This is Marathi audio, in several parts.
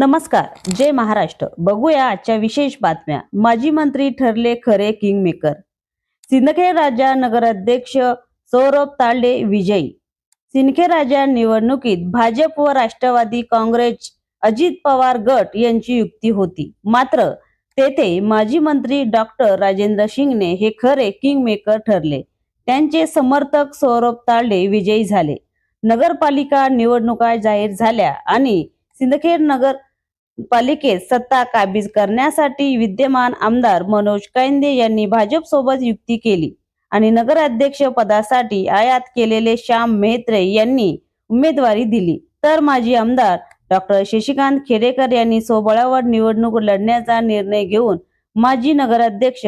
नमस्कार जय महाराष्ट्र. बघूया आजच्या विशेष बातम्या. माजी मंत्री ठरले खरे किंग मेकर सिंदखेड राजा नगराध्यक्ष सौरभ तालडे विजयी. सिंदखेड राजा निवडणुकीत भाजप व राष्ट्रवादी काँग्रेस अजित पवार गट यांची युक्ती होती. मात्र तेथे माजी मंत्री डॉक्टर राजेंद्र शिंगणे हे खरे किंग मेकर ठरले. त्यांचे समर्थक सौरभ तालडे विजयी झाले. नगरपालिका निवडणुका जाहीर झाल्या आणि सिंदखेड नगर पालिकेत सत्ता काबीज करण्यासाठी विद्यमान आमदार मनोज कैंदे यांनी भाजप सोबत युक्ती केली आणि नगराध्यक्ष पदासाठी आयात केलेले श्याम मेहत्रे यांनी उमेदवारी दिली. तर माजी आमदार डॉक्टर शशिकांत खेडेकर यांनी सोबळावर निवडणूक लढण्याचा निर्णय घेऊन माजी नगराध्यक्ष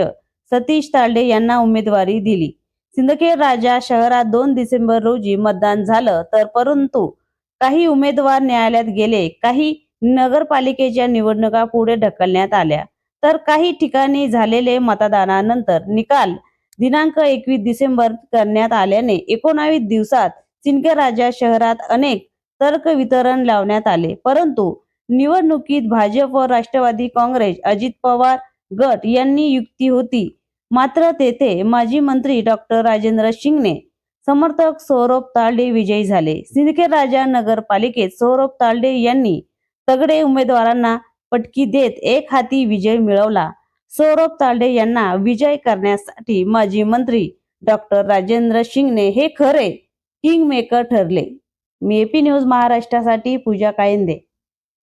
सतीश ताल्डे यांना उमेदवारी दिली. सिंदखेड राजा शहरात दोन डिसेंबर रोजी मतदान झालं तर परंतु काही उमेदवार न्यायालयात गेले काही नगरपालिकेच्या निवडणुका पुढे ढकलण्यात आल्या. तर काही ठिकाणी झालेले मतदानानंतर निकाल दिनांक एकवीस डिसेंबर करण्यात आल्याने एकोणावीस दिवसात सिंदखेड राजा शहरात अनेक तर्क वितरण लावण्यात आले. परंतु निवडणुकीत भाजप व राष्ट्रवादी काँग्रेस अजित पवार गट यांनी युक्ती होती. मात्र तेथे माजी मंत्री डॉक्टर राजेंद्र शिंगणे समर्थक सौरभ तालडे विजयी झाले. सिंदखेड राजा नगरपालिकेत सौरभ तालडे यांनी तगडे उमेदवारांना पटकी देत एक हाती विजय मिळवला. सौरभ तालडे यांना विजय करण्यासाठी माजी मंत्री डॉक्टर राजेंद्र शिंगणे हे खरे किंग मेकर ठरले. मी एपी न्यूज महाराष्ट्रासाठी पूजा कायंदे.